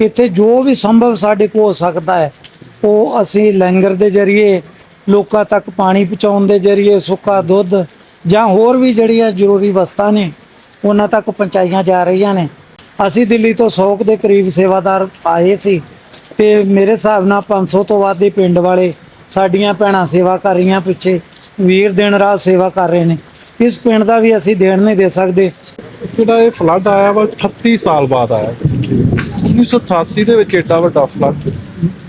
ਇੱਥੇ ਜੋ ਵੀ ਸੰਭਵ ਸਾਡੇ ਕੋਲ ਹੋ ਸਕਦਾ ਹੈ, ਉਹ ਅਸੀਂ ਲੰਗਰ ਦੇ ਜ਼ਰੀਏ, ਲੋਕਾਂ ਤੱਕ ਪਾਣੀ ਪਹੁੰਚਾਉਣ ਦੇ ਜ਼ਰੀਏ, ਸੁੱਕਾ ਦੁੱਧ ਜਾਂ ਹੋਰ ਵੀ ਜਿਹੜੀਆਂ ਜ਼ਰੂਰੀ ਵਸਤਾਂ ਨੇ, ਉਹਨਾਂ ਤੱਕ ਪਹੁੰਚਾਈਆਂ ਜਾ ਰਹੀਆਂ ਨੇ। ਅਸੀਂ ਦਿੱਲੀ ਤੋਂ 100 ਕੁ ਦੇ ਕਰੀਬ ਸੇਵਾਦਾਰ ਆਏ ਸੀ ਤੇ ਮੇਰੇ ਹਿਸਾਬ ਨਾਲ 500 ਤੋਂ ਵੱਧ ਦੇ ਪਿੰਡ ਵਾਲੇ ਸਾਡੀਆਂ ਭੈਣਾਂ ਸੇਵਾ ਕਰ ਰਹੀਆਂ ਪਿੱਛੇ, ਵੀਰ ਦਿਨ ਰਾਤ ਸੇਵਾ ਕਰ ਰਹੇ ਨੇ। ਇਸ ਪਿੰਡ ਦਾ ਵੀ ਅਸੀਂ ਦੇਣ ਨਹੀਂ ਦੇ ਸਕਦੇ। ਜਿਹੜਾ ਇਹ ਫਲੱਡ ਆਇਆ ਵਾ 38 ਸਾਲ ਬਾਅਦ ਆਇਆ। 1988 ਦੇ ਵਿੱਚ ਏਡਾ ਵੱਡਾ ਫਲੱਡ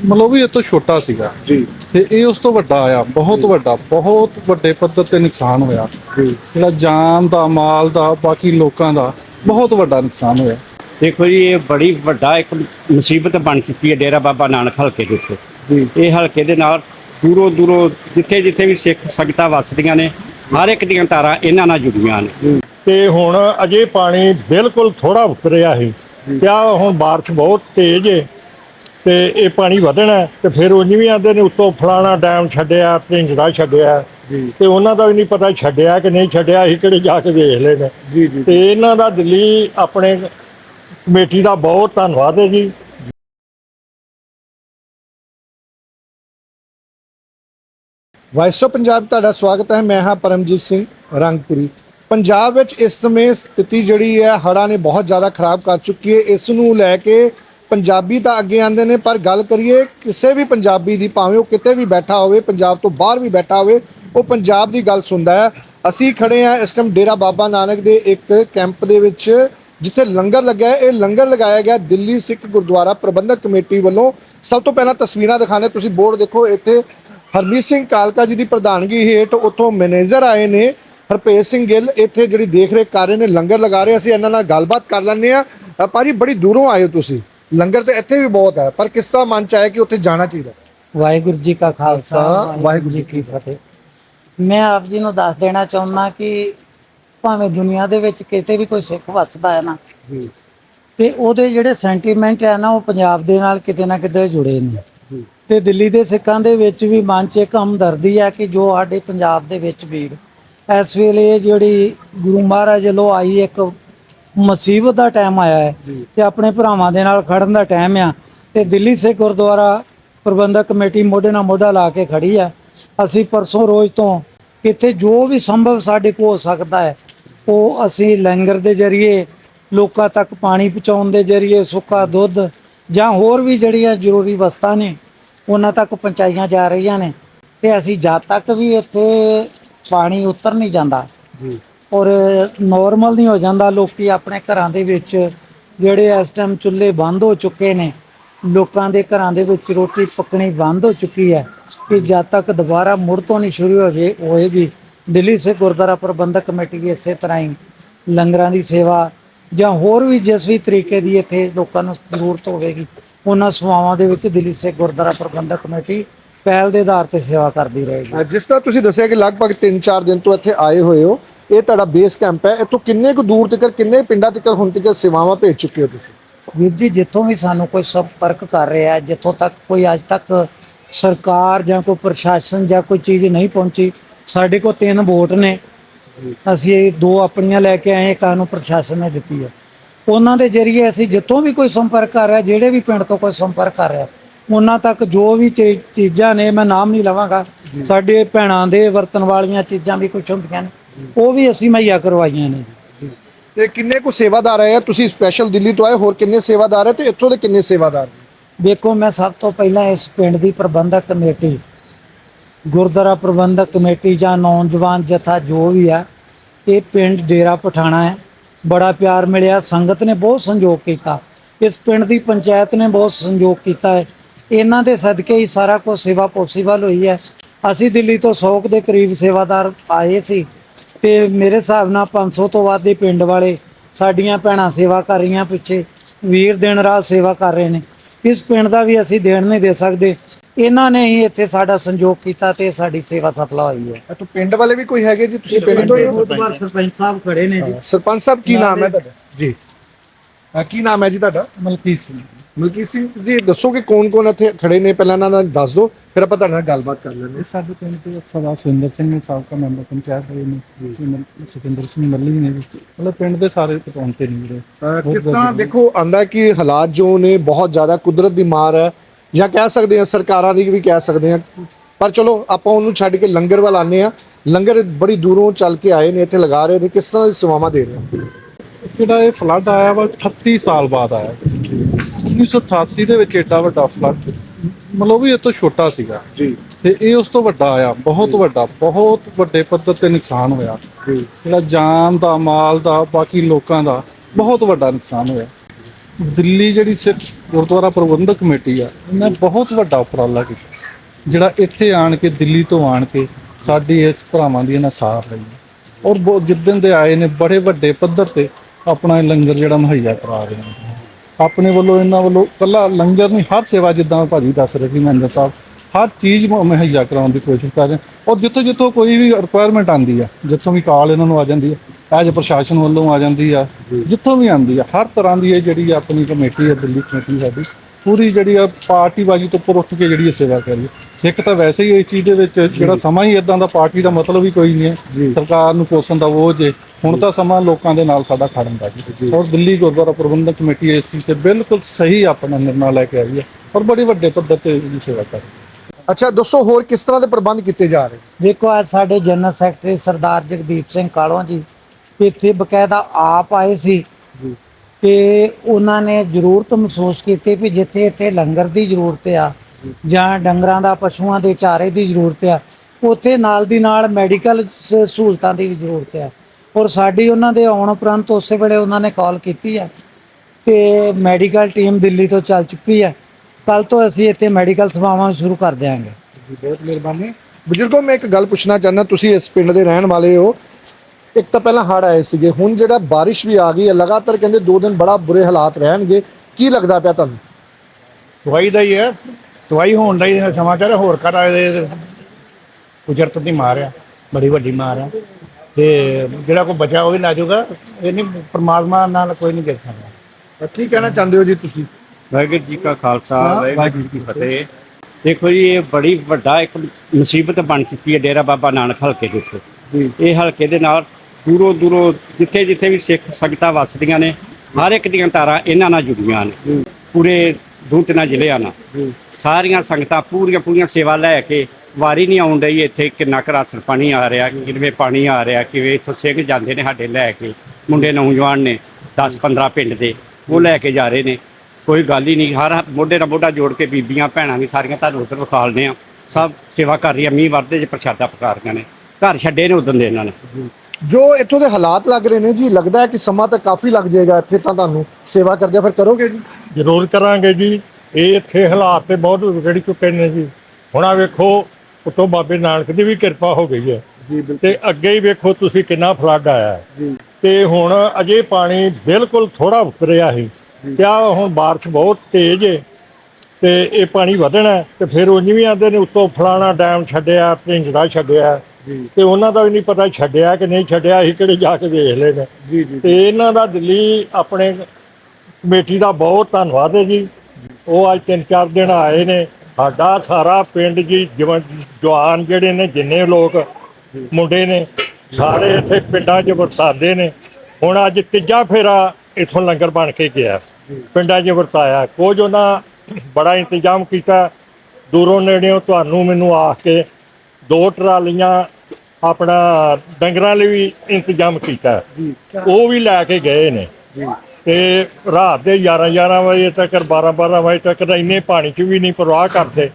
ਮਤਲਬ ਵੀ ਇਹ ਤੋਂ ਛੋਟਾ ਸੀਗਾ। ਜੀ। ਤੇ ਇਹ ਉਸ ਤੋਂ ਵੱਡਾ ਆਇਆ ਬਹੁਤ ਵੱਡਾ ਬਹੁਤ ਵੱਡੇ ਪੱਧਰ ਤੇ ਨੁਕਸਾਨ ਹੋਇਆ। ਜੀ। ਜਿਹੜਾ ਜਾਨ ਦਾ ਮਾਲ ਦਾ ਬਾਕੀ ਲੋਕਾਂ ਦਾ ਬਹੁਤ ਵੱਡਾ ਨੁਕਸਾਨ ਹੋਇਆ। ਦੇਖੋ ਜੀ ਇਹ ਬੜੀ ਵੱਡਾ ਇੱਕ ਮੁਸੀਬਤ ਬਣ ਚੁੱਕੀ ਹੈ ਡੇਰਾ ਬਾਬਾ ਨਾਨਕ ਹਲਕੇ ਦੇ ਉੱਤੇ। ਜੀ। ਇਹ ਹਲਕੇ ਦੇ ਨਾਲ ਦੂਰੋਂ ਦੂਰੋਂ ਜਿੱਥੇ ਜਿੱਥੇ ਵੀ ਸਿੱਖ ਸੰਗਤਾਂ ਵੱਸਦੀਆਂ ਨੇ ਹਰ ਇੱਕ ਦੀਆਂ ਤਾਰਾਂ ਇਹਨਾਂ ਨਾਲ ਜੁੜੀਆਂ ਨੇ। ਤੇ ਹੁਣ ਅਜੇ ਪਾਣੀ ਬਿਲਕੁਲ ਥੋੜਾ ਉਤਰਿਆ ਸੀ। ਤੇ ਆਹ ਹੁਣ ਬਾਰਿਸ਼ ਬਹੁਤ ਤੇਜ਼ ਹੈ ਤੇ ਇਹ ਪਾਣੀ ਵਧਣਾ ਤੇ ਫਿਰ ਉਹ ਜਿਵੇਂ ਆਂਦੇ ਨੇ ਉੱਤੋਂ ਫਲਾਣਾ ਡੈਮ ਛੱਡਿਆ ਢਿੰਗੜਾ ਛੱਡਿਆ ਜੀ। ਤੇ ਉਹਨਾਂ ਦਾ ਵੀ ਨਹੀਂ ਪਤਾ ਛੱਡਿਆ ਕਿ ਨਹੀਂ ਛੱਡਿਆ ਅਸੀਂ ਕਿਹੜੇ ਜਾ ਕੇ ਵੇਖ ਲੈਣੇ ਜੀ ਜੀ ਤੇ ਇਹਨਾਂ ਦਾ ਦਿੱਲੀ ਆਪਣੇ ਕਮੇਟੀ ਦਾ ਬਹੁਤ ਧੰਨਵਾਦ ਹੈ ਜੀ। ਵਾਇਸ ਪੰਜਾਬ ਤੁਹਾਡਾ ਸਵਾਗਤ ਹੈ। ਮੈਂ ਹਾਂ ਪਰਮਜੀਤ ਸਿੰਘ ਰੰਗਪੁਰੀ। ਪੰਜਾਬ ਵਿੱਚ ਇਸ ਸਮੇਂ ਸਥਿਤੀ ਜਿਹੜੀ ਹੈ, ਹੜ੍ਹਾਂ ਨੇ ਬਹੁਤ ਜ਼ਿਆਦਾ ਖਰਾਬ ਕਰ ਚੁੱਕੀ ਹੈ। ਇਸ ਨੂੰ ਲੈ ਕੇ ਪੰਜਾਬੀ ਤਾਂ ਅੱਗੇ ਆਉਂਦੇ ਨੇ, ਪਰ ਗੱਲ ਕਰੀਏ, ਕਿਸੇ ਵੀ ਪੰਜਾਬੀ ਦੀ, ਭਾਵੇਂ ਉਹ ਕਿਤੇ ਵੀ ਬੈਠਾ ਹੋਵੇ, ਪੰਜਾਬ ਤੋਂ ਬਾਹਰ ਵੀ ਬੈਠਾ ਹੋਵੇ, ਉਹ ਪੰਜਾਬ ਦੀ ਗੱਲ ਸੁਣਦਾ ਹੈ। ਅਸੀਂ ਖੜੇ ਹਾਂ ਇਸ ਟਾਈਮ ਡੇਰਾ ਬਾਬਾ ਨਾਨਕ ਦੇ ਇੱਕ ਕੈਂਪ ਦੇ ਵਿੱਚ, ਜਿੱਥੇ ਲੰਗਰ ਲੱਗਾ ਹੈ। ਇਹ ਲੰਗਰ ਲਗਾਇਆ ਗਿਆ ਦਿੱਲੀ ਸਿੱਖ ਗੁਰਦੁਆਰਾ ਪ੍ਰਬੰਧਕ ਕਮੇਟੀ ਵੱਲੋਂ। ਸਭ ਤੋਂ ਪਹਿਲਾਂ ਤਸਵੀਰਾਂ ਦਿਖਾਣੇ ਤੁਸੀਂ ਬੋਰਡ ਦੇਖੋ, ਇੱਥੇ ਹਰਮੀਤ ਸਿੰਘ ਕਾਲਕਾ ਜੀ ਦੀ ਪ੍ਰਧਾਨਗੀ ਹੇਠ ਉੱਥੋਂ ਮੈਨੇਜਰ ਆਏ ਨੇ। ਹਰਪੇਜ ਸਿੰਘ ਗਿੱਲ ਇੱਥੇ ਜਿਹੜੀ ਦੇਖ ਰੇਖ ਕਰ ਰਹੇ ਨੇ ਲੰਗਰ ਲਗਾ ਰਹੇ ਅਸੀਂ ਇਹਨਾਂ ਨਾਲ ਗੱਲਬਾਤ ਕਰ ਲੈਂਦੇ ਆ ਭਾਜੀ ਬੜੀ ਦੂਰੋਂ ਆਏ ਹੋ ਤੁਸੀਂ। ਲੰਗਰ ਤੇ ਇੱਥੇ ਵੀ ਬਹੁਤ ਹੈ ਪਰ ਕਿਸ ਤਰ੍ਹਾਂ ਮਨ ਚ ਆਇਆ ਕਿ ਉੱਥੇ ਜਾਣਾ ਚਾਹੀਦਾ? ਵਾਹਿਗੁਰੂ ਜੀ ਕਾ ਖਾਲਸਾ ਵਾਹਿਗੁਰੂ ਜੀ ਕੀ ਫਤਿਹ। ਮੈਂ ਆਪ ਜੀ ਨੂੰ ਦੱਸ ਦੇਣਾ ਚਾਹੁੰਦਾ ਕਿ ਭਾਵੇਂ ਦੁਨੀਆ ਦੇ ਵਿੱਚ ਕਿਤੇ ਵੀ ਕੋਈ ਸਿੱਖ ਵੱਸਦਾ ਹੈ ਨਾ ਜੀ। ਤੇ ਉਹਦੇ ਜਿਹੜੇ ਸੈਂਟੀਮੈਂਟ ਹੈ ਨਾ ਉਹ ਪੰਜਾਬ ਦੇ ਨਾਲ ਕਿਤੇ ਨਾ ਕਿਤੇ ਜੁੜੇ ਨੇ। ਤੇ ਦਿੱਲੀ ਦੇ ਸਿੱਖਾਂ ਦੇ ਵਿੱਚ ਵੀ ਮਨ 'ਚ ਇੱਕ ਹਮਦਰਦੀ ਹੈ ਕਿ ਜੋ ਸਾਡੇ ਪੰਜਾਬ ਦੇ ਵਿੱਚ ਵੀਰ ਇਸ ਵੇਲੇ ਜਿਹੜੀ ਗੁਰੂ ਮਹਾਰਾਜ ਵੱਲੋਂ ਆਈ ਇੱਕ ਮੁਸੀਬਤ ਦਾ ਟਾਈਮ ਆਇਆ ਹੈ ਤੇ ਆਪਣੇ ਭਰਾਵਾਂ ਦੇ ਨਾਲ ਖੜਨ ਦਾ ਟਾਈਮ ਆ ਤੇ ਦਿੱਲੀ ਸਿੱਖ ਗੁਰਦੁਆਰਾ ਪ੍ਰਬੰਧਕ ਕਮੇਟੀ ਮੋਢੇ ਨਾਲ ਮੋਢਾ ਲਾ ਕੇ ਖੜੀ ਆ। ਅਸੀਂ ਪਰਸੋਂ ਰੋਜ਼ ਤੋਂ ਇੱਥੇ ਜੋ ਵੀ ਸੰਭਵ ਸਾਡੇ ਕੋਲ ਹੋ ਸਕਦਾ ਹੈ ਉਹ ਅਸੀਂ ਲੰਗਰ ਦੇ ਜ਼ਰੀਏ ਲੋਕਾਂ ਤੱਕ ਪਾਣੀ ਪਹੁੰਚਾਉਣ ਦੇ ਜ਼ਰੀਏ ਸੁੱਕਾ ਦੁੱਧ ਜਾਂ ਹੋਰ ਵੀ ਜਿਹੜੀਆਂ ਜ਼ਰੂਰੀ ਵਸਤਾਂ ਨੇ ਉਹਨਾਂ ਤੱਕ ਪਹੁੰਚਾਈਆਂ ਜਾ ਰਹੀਆਂ ਨੇ। ਤੇ ਅਸੀਂ ਜਦ ਤੱਕ ਵੀ ਇੱਥੇ ਪਾਣੀ ਉਤਰ ਨਹੀਂ ਜਾਂਦਾ। ਜੀ ਔਰ ਨਾਰਮਲ ਨਹੀਂ ਹੋ ਜਾਂਦਾ। ਲੋਕੀ ਆਪਣੇ ਘਰਾਂ ਦੇ ਵਿੱਚ ਜਿਹੜੇ ਇਸ ਟਾਈਮ ਚੁੱਲ੍ਹੇ ਬੰਦ ਹੋ ਚੁੱਕੇ ਨੇ ਲੋਕਾਂ ਦੇ ਘਰਾਂ ਦੇ ਵਿੱਚ ਰੋਟੀ ਪੱਕਣੀ ਬੰਦ ਹੋ ਚੁੱਕੀ ਹੈ ਕਿ ਜਦ ਤੱਕ ਦੁਬਾਰਾ ਮੁੜ ਤੋਂ ਨਹੀਂ ਸ਼ੁਰੂ ਹੋ ਜੇ ਹੋਏਗੀ। ਦਿੱਲੀ ਸੇ ਗੁਰਦੁਆਰਾ ਪ੍ਰਬੰਧਕ ਕਮੇਟੀ ਵੀ ਇਸੇ ਤਰ੍ਹਾਂ ਹੀ ਲੰਗਰਾਂ ਦੀ ਸੇਵਾ ਜਾਂ ਹੋਰ ਵੀ ਜਿਸ ਵੀ ਤਰੀਕੇ ਦੀ ਇੱਥੇ ਲੋਕਾਂ ਨੂੰ ਜ਼ਰੂਰਤ ਹੋਵੇਗੀ ਉਹਨਾਂ ਸੇਵਾਵਾਂ ਦੇ ਵਿੱਚ ਦਿੱਲੀ ਸੇ ਗੁਰਦੁਆਰਾ ਪ੍ਰਬੰਧਕ ਕਮੇਟੀ ਪਹਿਲ ਦੇ ਆਧਾਰ ਤੇ ਸੇਵਾ ਕਰਦੀ ਰਹੇਗੀ। ਜਿਸ ਤਰ੍ਹਾਂ ਤੁਸੀਂ ਦੱਸਿਆ ਕਿ ਲਗਭਗ 3-4 ਦਿਨ ਤੋਂ ਇੱਥੇ ਆਏ ਹੋਏ ਹੋ ਇਹ ਤੁਹਾਡਾ ਬੇਸ ਕੈਂਪ ਹੈ। ਇੱਥੋਂ ਕਿੰਨੇ ਕੁ ਦੂਰ ਤੱਕ ਕਿੰਨੇ ਪਿੰਡਾਂ ਤੱਕ ਹੁਣ ਤੱਕ ਸੇਵਾਵਾਂ ਭੇਜ ਚੁੱਕੇ ਹੋ ਤੁਸੀਂ? ਵੀਰ ਜੀ ਜਿੱਥੋਂ ਵੀ ਸਾਨੂੰ ਕੋਈ ਸੰਪਰਕ ਕਰ ਰਿਹਾ ਜਿੱਥੋਂ ਤੱਕ ਕੋਈ ਅੱਜ ਤੱਕ ਸਰਕਾਰ ਜਾਂ ਕੋਈ ਪ੍ਰਸ਼ਾਸਨ ਜਾਂ ਕੋਈ ਚੀਜ਼ ਨਹੀਂ ਪਹੁੰਚੀ ਸਾਡੇ ਕੋਲ ਤਿੰਨ ਵੋਟ ਨੇ। ਅਸੀਂ ਇਹ ਦੋ ਆਪਣੀਆਂ ਲੈ ਕੇ ਆਏ ਇੱਕ ਸਾਨੂੰ ਪ੍ਰਸ਼ਾਸਨ ਨੇ ਦਿੱਤੀ ਹੈ। ਉਹਨਾਂ ਦੇ ਜ਼ਰੀਏ ਅਸੀਂ ਜਿੱਥੋਂ ਵੀ ਕੋਈ ਸੰਪਰਕ ਕਰ ਰਿਹਾ ਜਿਹੜੇ ਵੀ ਪਿੰਡ ਤੋਂ ਕੋਈ ਸੰਪਰਕ ਕਰ ਰਿਹਾ ਉਹਨਾਂ ਤੱਕ ਜੋ ਵੀ ਚੀ- ਚੀਜ਼ਾਂ ਨੇ ਮੈਂ ਨਾਮ ਨਹੀਂ ਲਵਾਂਗਾ। ਸਾਡੇ ਭੈਣਾਂ ਦੇ ਵਰਤਣ ਵਾਲੀਆਂ ਚੀਜ਼ਾਂ ਵੀ ਕੁਝ ਹੁੰਦੀਆਂ ਨੇ। ਉਹ ਵੀ ਅਸੀਂ ਮੁਹੱਈਆ ਕਰਵਾਈਆਂ ਨੇ। ਤੇ ਕਿੰਨੇ ਕੁ ਸੇਵਾਦਾਰ ਆਏ ਆ? ਤੁਸੀਂ ਸਪੈਸ਼ਲ ਦਿੱਲੀ ਤੋਂ ਆਏ ਹੋਰ ਕਿੰਨੇ ਸੇਵਾਦਾਰ ਹੈ ਤੇ ਇੱਥੋਂ ਦੇ ਕਿੰਨੇ ਸੇਵਾਦਾਰ ਵੇਖੋ ਮੈਂ ਸਭ ਤੋਂ ਪਹਿਲਾਂ ਇਸ ਪਿੰਡ ਦੀ ਪ੍ਰਬੰਧਕ ਕਮੇਟੀ ਗੁਰਦੁਆਰਾ ਪ੍ਰਬੰਧਕ ਕਮੇਟੀ ਜਾਂ ਨੌਜਵਾਨ ਜਥਾ ਜੋ ਵੀ ਆ ਇਹ ਪਿੰਡ ਡੇਰਾ ਪਠਾਣਾ ਹੈ। ਬੜਾ ਪਿਆਰ ਮਿਲਿਆ ਸੰਗਤ ਨੇ ਬਹੁਤ ਸੰਯੋਗ ਕੀਤਾ। ਇਸ ਪਿੰਡ ਦੀ ਪੰਚਾਇਤ ਨੇ ਬਹੁਤ ਸੰਯੋਗ ਕੀਤਾ ਹੈ। ਇਹਨਾਂ ਦੇ ਸਦਕੇ ਹੀ ਸਾਰਾ ਕੁਝ ਸੇਵਾ ਪੋਸੀਬਲ ਹੋਈ ਹੈ। ਅਸੀਂ ਦਿੱਲੀ ਤੋਂ 100 ਕੁ ਦੇ ਕਰੀਬ ਸੇਵਾਦਾਰ ਆਏ ਸੀ ਤੇ ਮੇਰੇ ਹਿਸਾਬ ਨਾਲ 500 ਤੋਂ ਵੱਧ ਦੇ ਪਿੰਡ ਵਾਲੇ ਸਾਡੀਆਂ ਭੈਣਾਂ ਸੇਵਾ ਕਰ ਰਹੀਆਂ ਪਿੱਛੇ ਵੀਰ ਦਿਨ ਰਾਤ ਸੇਵਾ ਕਰ ਰਹੇ ਨੇ। ਇਸ ਪਿੰਡ ਦਾ ਵੀ ਅਸੀਂ ਦੇਣ ਨਹੀਂ ਦੇ ਸਕਦੇ। ਇਹਨਾਂ ਨੇ ਹੀ ਇੱਥੇ ਸਾਡਾ ਸੰਯੋਗ ਕੀਤਾ ਤੇ ਸਾਡੀ ਸੇਵਾ ਸਫਲਾ ਹੋਈ ਹੈ। ਇੱਥੋਂ ਪਿੰਡ ਵਾਲੇ ਵੀ ਕੋਈ ਹੈਗੇ ਜੀ? ਤੁਸੀਂ ਪਿੰਡ ਤੋਂ ਹੀ ਹੋ? ਸਰਪੰਚ ਸਾਹਿਬ ਖੜੇ ਨੇ ਜੀ। ਸਰਪੰਚ ਸਾਹਿਬ ਕੀ ਨਾਮ ਹੈ ਤੁਹਾਡਾ? ਜੀ। ਅ, ਕੀ ਨਾਮ ਹੈ ਜੀ ਤੁਹਾਡਾ? ਮਲਕੀਤ ਸਿੰਘ। ਮਲਕੀਤ ਸਿੰਘ ਜੀ ਦੱਸੋ ਕਿ ਕੌਣ ਕੌਣ ਇੱਥੇ ਖੜੇ ਨੇ? ਪਹਿਲਾਂ ਇਹਨਾਂ ਦਾ ਦੱਸ ਦਿਓ ਫਿਰ ਆਪਾਂ ਤੁਹਾਡੇ ਨਾਲ ਗੱਲਬਾਤ ਕਰ ਲੈਂਦੇ ਇਹ ਸਾਡੇ ਪਿੰਡ ਦੇ ਸਰਦਾਰ ਸੁਰਿੰਦਰ ਸਿੰਘ ਨੇ ਸਾਬਕਾ ਮੈਂਬਰ ਪੰਚਾਇਤ ਹੋਏ ਨੇ ਜੀ। ਸੁਖਿੰਦਰ ਸਿੰਘ ਮੱਲੀ ਨੇ ਜੀ ਮਤਲਬ ਪਿੰਡ ਦੇ ਸਾਰੇ ਪਤਵੰਤੇ ਨੇ ਜਿਹੜੇ। ਅ, ਕਿਸ ਤਰ੍ਹਾਂ ਦੇਖੋ ਆਂਦਾ ਕਿ ਹਾਲਾਤ ਜੋ ਨੇ ਬਹੁਤ ਜ਼ਿਆਦਾ ਕੁਦਰਤ ਦੀ ਮਾਰ ਹੈ ਜਾਂ ਕਹਿ ਸਕਦੇ ਹਾਂ ਸਰਕਾਰਾਂ ਦੀ ਵੀ ਕਹਿ ਸਕਦੇ ਹਾਂ। ਪਰ ਚਲੋ ਆਪਾਂ ਉਹਨੂੰ ਛੱਡ ਕੇ ਲੰਗਰ ਵੱਲ ਆਨੇ ਆ ਲੰਗਰ ਬੜੀ ਦੂਰੋਂ ਚੱਲ ਕੇ ਆਏ ਨੇ ਇੱਥੇ ਲਗਾ ਰਹੇ ਨੇ। ਕਿਸ ਤਰ੍ਹਾਂ ਦੀ ਸੇਵਾਵਾਂ ਦੇ ਰਹੇ ਹੋ? ਜਿਹੜਾ ਇਹ ਫਲੱਡ ਆਇਆ ਵਾ 38 ਸਾਲ ਬਾਅਦ ਆਇਆ। 1988 ਦੇ ਵਿੱਚ ਏਡਾ ਵੱਡਾ ਫਲੱਡ ਮਤਲਬ ਵੀ ਇਹ ਤੋਂ ਛੋਟਾ ਸੀਗਾ। ਜੀ। ਤੇ ਇਹ ਉਸ ਤੋਂ ਵੱਡਾ ਆਇਆ ਬਹੁਤ ਵੱਡਾ ਬਹੁਤ ਵੱਡੇ ਪੱਧਰ ਤੇ ਨੁਕਸਾਨ ਹੋਇਆ। ਜਿਹੜਾ ਜਾਨ ਦਾ ਮਾਲ ਦਾ ਬਾਕੀ ਲੋਕਾਂ ਦਾ ਬਹੁਤ ਵੱਡਾ ਨੁਕਸਾਨ ਹੋਇਆ। ਦਿੱਲੀ ਜਿਹੜੀ ਸਿੱਖ ਗੁਰਦੁਆਰਾ ਪ੍ਰਬੰਧਕ ਕਮੇਟੀ ਆ ਇਹਨੇ ਬਹੁਤ ਵੱਡਾ ਉਪਰਾਲਾ ਕੀਤਾ। ਜਿਹੜਾ ਇੱਥੇ ਆਣ ਕੇ ਦਿੱਲੀ ਤੋਂ ਆਣ ਕੇ ਸਾਡੀ ਇਸ ਭਰਾਵਾਂ ਦੀ ਇਹਨਾਂ ਸਾਰ ਲਈ। ਔਰ ਬਹੁਤ ਜਿੱਦਣ ਦੇ ਆਏ ਨੇ ਬੜੇ ਵੱਡੇ ਪੱਧਰ ਤੇ ਆਪਣਾ ਇਹ ਲੰਗਰ ਜਿਹੜਾ ਮੁਹੱਈਆ ਕਰਾ ਰਹੇ ਨੇ। ਆਪਣੇ ਵੱਲੋਂ, ਇਹਨਾਂ ਵੱਲੋਂ ਕੱਲਾ ਲੰਗਰ ਨਹੀਂ, ਹਰ ਸੇਵਾ ਜਿੱਦਾਂ ਭਾਜੀ ਦੱਸ ਰਹੇ ਸੀ, ਮਹਿੰਦਰ ਸਾਹਿਬ, ਹਰ ਚੀਜ਼ ਮੁ- ਮੁਹੱਈਆ ਕਰਾਉਣ ਦੀ ਕੋਸ਼ਿਸ਼ ਕਰ ਰਹੇ ਔਰ ਜਿੱਥੋਂ ਜਿੱਥੋਂ ਕੋਈ ਵੀ ਰਿਕੁਆਇਰਮੈਂਟ ਆਂਦੀ ਆ, ਜਿੱਥੋਂ ਵੀ ਕਾਲ ਇਹਨਾਂ ਨੂੰ ਆ ਜਾਂਦੀ ਹੈ ਐਜ ਪ੍ਰਸ਼ਾਸਨ ਵੱਲੋਂ ਆ ਜਾਂਦੀ ਆ, ਜਿੱਥੋਂ ਵੀ ਆਂਦੀ ਆ, ਹਰ ਤਰ੍ਹਾਂ ਦੀ ਇਹ ਜਿਹੜੀ ਆਪਣੀ ਕਮੇਟੀ ਹੈ, ਦਿੱਲੀ ਕਮੇਟੀ ਸਾਡੀ ਪੂਰੀ ਜਿਹੜੀ ਆ ਪਾਰਟੀਬਾਜੀ ਤੋਂ ਉੱਪਰ ਉੱਠ ਕੇ ਜਿਹੜੀ ਇਹ ਸੇਵਾ ਕਰੀ। ਸਿੱਖ ਤਾਂ ਵੈਸੇ ਹੀ ਇਸ ਚੀਜ਼ ਦੇ ਵਿੱਚ ਜਿਹੜਾ ਸਮਾਂ ਹੀ ਇਦਾਂ ਦਾ ਪਾਰਟੀ ਦਾ ਮਤਲਬ ਹੀ ਕੋਈ ਨਹੀਂ ਹੈ। ਸਰਕਾਰ ਨੂੰ ਕੋਸਣ ਦਾ ਉਹ ਜੇ ਹੁਣ ਤਾਂ ਸਮਾਂ ਲੋਕਾਂ ਦੇ ਨਾਲ ਸਾਡਾ ਖੜਨ ਦਾ ਜੀ। ਔਰ ਦਿੱਲੀ ਗੁਰਦੁਆਰਾ ਪ੍ਰਬੰਧਕ ਕਮੇਟੀ ਇਸ ਚੀਜ਼ ਤੇ ਬਿਲਕੁਲ ਸਹੀ ਆਪਣਾ ਨਿਰਣਾ ਲੈ ਕੇ ਆਈ ਹੈ ਔਰ ਬੜੀ ਵੱਡੇ ਪੱਧਰ ਤੇ ਇਹਦੀ ਸੇਵਾ ਕਰ ਰਹੀ ਹੈ। ਅੱਛਾ ਦੱਸੋ ਹੋਰ ਕਿਸ ਤਰ੍ਹਾਂ ਦੇ ਪ੍ਰਬੰਧ ਕੀਤੇ ਜਾ ਰਹੇ? ਵੇਖੋ ਅੱਜ ਸਾਡੇ ਜਨਰਲ ਸੈਕਟਰੀ ਸਰਦਾਰ ਜਗਦੀਪ ਸਿੰਘ ਕਾਲੋਂ ਜੀ ਇੱਥੇ ਬਕਾਇਦਾ ਆਪ ਆਏ ਸੀ। ਤੇ ਉਹਨਾਂ ਨੇ ਜ਼ਰੂਰਤ ਮਹਿਸੂਸ ਕੀਤੀ ਵੀ ਜਿੱਥੇ ਇੱਥੇ ਲੰਗਰ ਦੀ ਜ਼ਰੂਰਤ ਆ ਜਾਂ ਡੰਗਰਾਂ ਦਾ, ਪਸ਼ੂਆਂ ਦੇ ਚਾਰੇ ਦੀ ਜ਼ਰੂਰਤ ਆ, ਉੱਥੇ ਨਾਲ ਦੀ ਨਾਲ ਮੈਡੀਕਲ ਸਹੂਲਤਾਂ ਦੀ ਵੀ ਜ਼ਰੂਰਤ ਆ। ਔਰ ਸਾਡੀ ਉਹਨਾਂ ਦੇ ਆਉਣ ਉਪਰੰਤ ਉਸੇ ਵੇਲੇ ਉਹਨਾਂ ਨੇ ਕਾਲ ਕੀਤੀ ਆ ਤੇ ਮੈਡੀਕਲ ਟੀਮ ਦਿੱਲੀ ਤੋਂ ਚੱਲ ਚੁੱਕੀ ਹੈ ਕੱਲ ਤੋਂ ਅਸੀਂ ਇੱਥੇ ਮੈਡੀਕਲ ਸੇਵਾਵਾਂ ਸ਼ੁਰੂ ਕਰ ਦਿਆਂਗੇ। ਜੀ, ਬਹੁਤ ਮਿਹਰਬਾਨੀ। ਬਜ਼ੁਰਗੋ, ਮੈਂ ਇੱਕ ਗੱਲ ਪੁੱਛਣਾ ਚਾਹੁੰਦਾ, ਤੁਸੀਂ ਇਸ ਪਿੰਡ ਦੇ ਰਹਿਣ ਵਾਲੇ ਹੋ। ਇੱਕ ਤਾਂ ਪਹਿਲਾਂ ਹੜ੍ਹ ਆਏ ਸੀਗੇ ਹੁਣ ਜਿਹੜਾ ਬਾਰਿਸ਼ ਵੀ ਆ ਗਈ ਹੈ ਲਗਾਤਾਰ ਕਹਿੰਦੇ ਦੋ ਦਿਨ ਬੜਾ ਬੁਰੇ ਹਾਲਾਤ ਰਹਿਣਗੇ। ਕੀ ਲੱਗਦਾ ਪਿਆ ਤੁਹਾਨੂੰ? ਦਵਾਈ ਦਾ ਹੀ ਹੈ ਦਵਾਈ ਹੋਣ ਦਾ ਹੀ ਸਮਾਚਾਰ ਹੈ, ਹੋਰ ਕਰਾ ਇਹਦੇ ਕੁਦਰਤ ਦੀ ਮਾਰ ਆ ਬੜੀ ਵੱਡੀ ਮਾਰ ਆ ਤੇ ਜਿਹੜਾ ਕੋਈ ਬਚਾ ਉਹ ਵੀ ਲਾ ਜਾਊਗਾ ਇਹ ਨਹੀਂ ਪ੍ਰਮਾਤਮਾ ਨਾਲ ਕੋਈ ਨਹੀਂ ਦੇਖ ਸਕਦਾ। ਤਾਂ ਕੀ ਕਹਿਣਾ ਚਾਹੁੰਦੇ ਹੋ ਜੀ ਤੁਸੀਂ? ਵਾਹਿਗੁਰੂ ਜੀ ਕਾ ਖਾਲਸਾ ਵਾਹਿਗੁਰੂ ਜੀ ਕੀ ਫਤਿਹ। ਦੇਖੋ ਜੀ ਇਹ ਬੜੀ ਵੱਡਾ ਇੱਕ ਮੁਸੀਬਤ ਬਣ ਚੁੱਕੀ ਹੈ ਡੇਰਾ ਬਾਬਾ ਨਾਨਕ ਹਲਕੇ ਦੇ ਉੱਤੇ। ਜੀ। ਇਹ ਹਲਕੇ ਦੇ ਨਾਲ ਦੂਰੋਂ ਦੂਰੋਂ ਜਿੱਥੇ ਜਿੱਥੇ ਵੀ ਸਿੱਖ ਸੰਗਤਾਂ ਵੱਸਦੀਆਂ ਨੇ ਹਰ ਇੱਕ ਦੀਆਂ ਤਾਰਾਂ ਇਹਨਾਂ ਨਾਲ ਜੁੜੀਆਂ ਨੇ। ਪੂਰੇ ਦੋ ਤਿੰਨਾਂ ਜ਼ਿਲ੍ਹਿਆਂ ਨਾਲ। ਸਾਰੀਆਂ ਸੰਗਤਾਂ ਪੂਰੀਆਂ ਪੂਰੀਆਂ ਸੇਵਾ ਲੈ ਕੇ ਵਾਰੀ ਨਹੀਂ ਆਉਣ ਡਈ ਇੱਥੇ ਕਿੰਨਾ ਕੁ ਰਾਸ਼ਨ ਪਾਣੀ ਆ ਰਿਹਾ ਕਿਵੇਂ ਪਾਣੀ ਆ ਰਿਹਾ ਕਿਵੇਂ ਇੱਥੋਂ ਸਿੰਘ ਜਾਂਦੇ ਨੇ ਸਾਡੇ ਲੈ ਕੇ ਮੁੰਡੇ ਨੌਜਵਾਨ ਨੇ 10 15 ਪਿੰਡ ਦੇ ਉਹ ਲੈ ਕੇ ਜਾ ਰਹੇ ਨੇ। ਕੋਈ ਗੱਲ ਹੀ ਨਹੀਂ ਹਰ ਮੋਢੇ ਨਾਲ ਮੋਢਾ ਜੋੜ ਕੇ ਬੀਬੀਆਂ ਭੈਣਾਂ ਵੀ ਸਾਰੀਆਂ ਤੁਹਾਨੂੰ ਉੱਧਰ ਵਿਖਾਲਨੇ ਆ ਸਭ ਸੇਵਾ ਕਰ ਰਹੀ ਆ ਮੀਂਹ ਵਰਦੇ ਚ ਪ੍ਰਸ਼ਾਦਾ ਪਕਾ ਰਹੀਆਂ ਨੇ। ਘਰ ਛੱਡੇ ਨੇ ਉਦੋਂ ਦੇ ਇਹਨਾਂ ਨੇ। ਜੋ ਇੱਥੋਂ ਦੇ ਹਾਲਾਤ ਲੱਗ ਰਹੇ ਨੇ ਜੀ ਲੱਗਦਾ ਹੈ ਕਿ ਸਮਾਂ ਤਾਂ ਕਾਫੀ ਲੱਗ ਜਾਏਗਾ ਇੱਥੇ ਤਾਂ ਤੁਹਾਨੂੰ ਸੇਵਾ ਕਰਦੇ ਫਿਰ ਕਰੋਗੇ ਜੀ? ਜ਼ਰੂਰ ਕਰਾਂਗੇ ਜੀ। ਇਹ ਇੱਥੇ ਹਾਲਾਤ ਤੇ ਬਹੁਤ ਵਿਗੜ ਚੁੱਕੇ ਨੇ ਜੀ। ਹੁਣ ਆ ਵੇਖੋ ਉਤੋਂ ਬਾਬੇ ਨਾਨਕ ਦੀ ਵੀ ਕਿਰਪਾ ਹੋ ਗਈ ਹੈ। ਜੀ ਤੇ ਅੱਗੇ ਹੀ ਵੇਖੋ ਤੁਸੀਂ ਕਿੰਨਾ ਫਲੱਡ ਆਇਆ ਹੈ। ਜੀ। ਤੇ ਹੁਣ ਅਜੇ ਪਾਣੀ ਬਿਲਕੁਲ ਥੋੜਾ ਉਤਰਿਆ ਤੇ ਆਹ ਹੁਣ ਬਾਰਿਸ਼ ਬਹੁਤ ਤੇਜ਼ ਹੈ ਤੇ ਇਹ ਪਾਣੀ ਵਧਣਾ ਹੈ। ਤੇ ਫਿਰ ਉਂਝ ਵੀ ਆਂਦੇ ਨੇ ਉੱਤੋਂ ਫਲਾਣਾ ਡੈਮ ਛੱਡਿਆ ਪਿੰਜੜਾ ਛੱਡਿਆ। ਤੇ ਉਹਨਾਂ ਦਾ ਵੀ ਨਹੀਂ ਪਤਾ ਛੱਡਿਆ ਕਿ ਨਹੀਂ ਛੱਡਿਆ ਅਸੀਂ ਕਿਹੜੇ ਜਾ ਕੇ ਵੇਖ ਲਏ ਨੇ ਜੀ ਜੀ ਤੇ ਇਹਨਾਂ ਦਾ ਦਿੱਲੀ ਆਪਣੇ ਕਮੇਟੀ ਦਾ ਬਹੁਤ ਧੰਨਵਾਦ ਹੈ ਜੀ। ਉਹ ਅੱਜ ਤਿੰਨ ਚਾਰ ਦਿਨ ਆਏ ਨੇ। ਸਾਡਾ ਸਾਰਾ ਪਿੰਡ ਜੀ ਜਵਾਨ ਜਿਹੜੇ ਨੇ ਜਿੰਨੇ ਲੋਕ ਮੁੰਡੇ ਨੇ ਸਾਰੇ ਇੱਥੇ ਪਿੰਡਾਂ 'ਚ ਵਰਤਾਉਂਦੇ ਨੇ। ਹੁਣ ਅੱਜ ਤੀਜਾ ਫੇਰਾ ਇਥੋਂ ਲੰਗਰ ਬਣ ਕੇ ਗਿਆ। ਪਿੰਡਾਂ 'ਚ ਵਰਤਾਇਆ। ਕੁਝ ਉਹਨਾਂ ਬੜਾ ਇੰਤਜ਼ਾਮ ਕੀਤਾ। ਦੂਰੋਂ ਨੇੜਿਓਂ ਤੁਹਾਨੂੰ ਮੈਨੂੰ ਆਖ ਕੇ ਦੋ ਟਰਾਲੀਆਂ ਆਪਣਾ ਡੰਗਰਾਂ ਲਈ ਵੀ ਇੰਤਜ਼ਾਮ ਕੀਤਾ। ਉਹ ਵੀ ਲੈ ਕੇ ਗਏ ਨੇ। ਤੇ ਰਾਤ ਦੇ 11 11 ਵਜੇ ਤੱਕ 12 12 ਵਜੇ ਤੱਕ ਤਾਂ ਇੰਨੇ ਪਾਣੀ 'ਚ ਵੀ ਨਹੀਂ ਪਰਵਾਹ ਕਰਦੇ।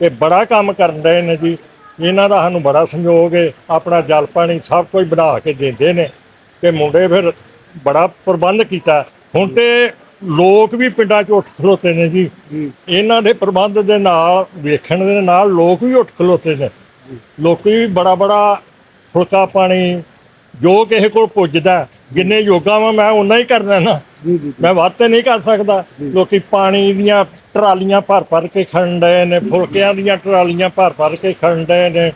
ਤੇ ਬੜਾ ਕੰਮ ਕਰਨ ਰਹੇ ਨੇ ਜੀ। ਇਹਨਾਂ ਦਾ ਸਾਨੂੰ ਬੜਾ ਸੰਯੋਗ ਹੈ ਆਪਣਾ ਜਲ ਪਾਣੀ ਸਭ ਕੁਝ ਬਣਾ ਕੇ ਦਿੰਦੇ ਨੇ। ਤੇ ਮੁੰਡੇ ਫਿਰ ਬੜਾ ਪ੍ਰਬੰਧ ਕੀਤਾ। ਹੁਣ ਤੇ ਲੋਕ ਵੀ ਪਿੰਡਾਂ 'ਚ ਉੱਠ ਖਲੋਤੇ ਨੇ ਜੀ। ਇਹਨਾਂ ਦੇ ਪ੍ਰਬੰਧ ਦੇ ਨਾਲ ਵੇਖਣ ਦੇ ਨਾਲ ਲੋਕ ਵੀ ਉੱਠ ਖਲੋਤੇ ਨੇ। ਲੋਕੀ ਵੀ ਬੜਾ ਬੜਾ ਫੁਲਕਾ ਪਾਣੀ ਜੋ ਕਿਸੇ ਕੋਲ ਪੁੱਜਦਾ ਜਿੰਨੇ ਯੋਗਾ ਵਾ ਮੈਂ ਉਨਾ ਹੀ ਕਰਨਾ ਨਾ। ਮੈਂ ਵੱਧ ਤੇ ਨਹੀਂ ਕਰ ਸਕਦਾ। ਲੋਕੀ ਪਾਣੀ ਦੀਆਂ ਟਰਾਲੀਆਂ ਭਰ ਭਰ ਕੇ ਡਏ ਨੇ ਫੁਲਕਿਆਂ ਦੀਆਂ ਟਰਾਲੀਆਂ ਭਰ ਭਰ ਕੇ ਡਏ ਨੇ।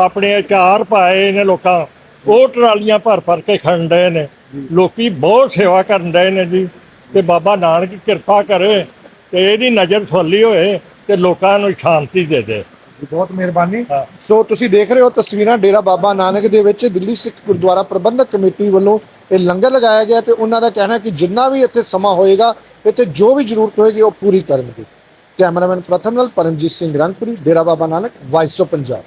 ਆਪਣੇ ਅਚਾਰ ਪਾਏ ਨੇ ਲੋਕਾਂ। ਉਹ ਟਰਾਲੀਆਂ ਭਰ ਭਰ ਕੇ ਡਏ ਨੇ। ਲੋਕੀ ਬਹੁਤ ਸੇਵਾ ਕਰਨ ਡਏ ਨੇ ਜੀ। ਤੇ ਬਾਬਾ ਨਾਨਕ ਕਿਰਪਾ ਕਰੇ ਤੇ ਇਹਦੀ ਨਜ਼ਰ ਫੁੱਲੀ ਹੋਏ ਤੇ ਲੋਕਾਂ ਨੂੰ ਸ਼ਾਂਤੀ ਦੇ ਦੇ। ਬਹੁਤ ਮਿਹਰਬਾਨੀ। ਸੋ ਤੁਸੀਂ ਦੇਖ ਰਹੇ ਹੋ ਤਸਵੀਰਾਂ ਡੇਰਾ ਬਾਬਾ ਨਾਨਕ ਦੇ ਵਿੱਚ ਦਿੱਲੀ ਸਿੱਖ ਗੁਰਦੁਆਰਾ ਪ੍ਰਬੰਧਕ ਕਮੇਟੀ ਵੱਲੋਂ ਇਹ ਲੰਗਰ ਲਗਾਇਆ ਗਿਆ ਤੇ ਉਹਨਾਂ ਦਾ ਕਹਿਣਾ ਹੈ ਕਿ ਜਿੰਨਾ ਵੀ ਇੱਥੇ ਸਮਾਂ ਹੋਏਗਾ ਇੱਥੇ ਜੋ ਵੀ ਜ਼ਰੂਰਤ ਹੋਏਗੀ ਉਹ ਪੂਰੀ ਕਰਨਗੇ। ਕੈਮਰਾਮੈਨ ਪ੍ਰਥਮ ਨਾਲ ਪਰਮਜੀਤ ਸਿੰਘ ਰੰਗਪੁਰੀ ਡੇਰਾ ਬਾਬਾ ਨਾਨਕ ਵਾਇਸ ਆਫ ਪੰਜਾਬ।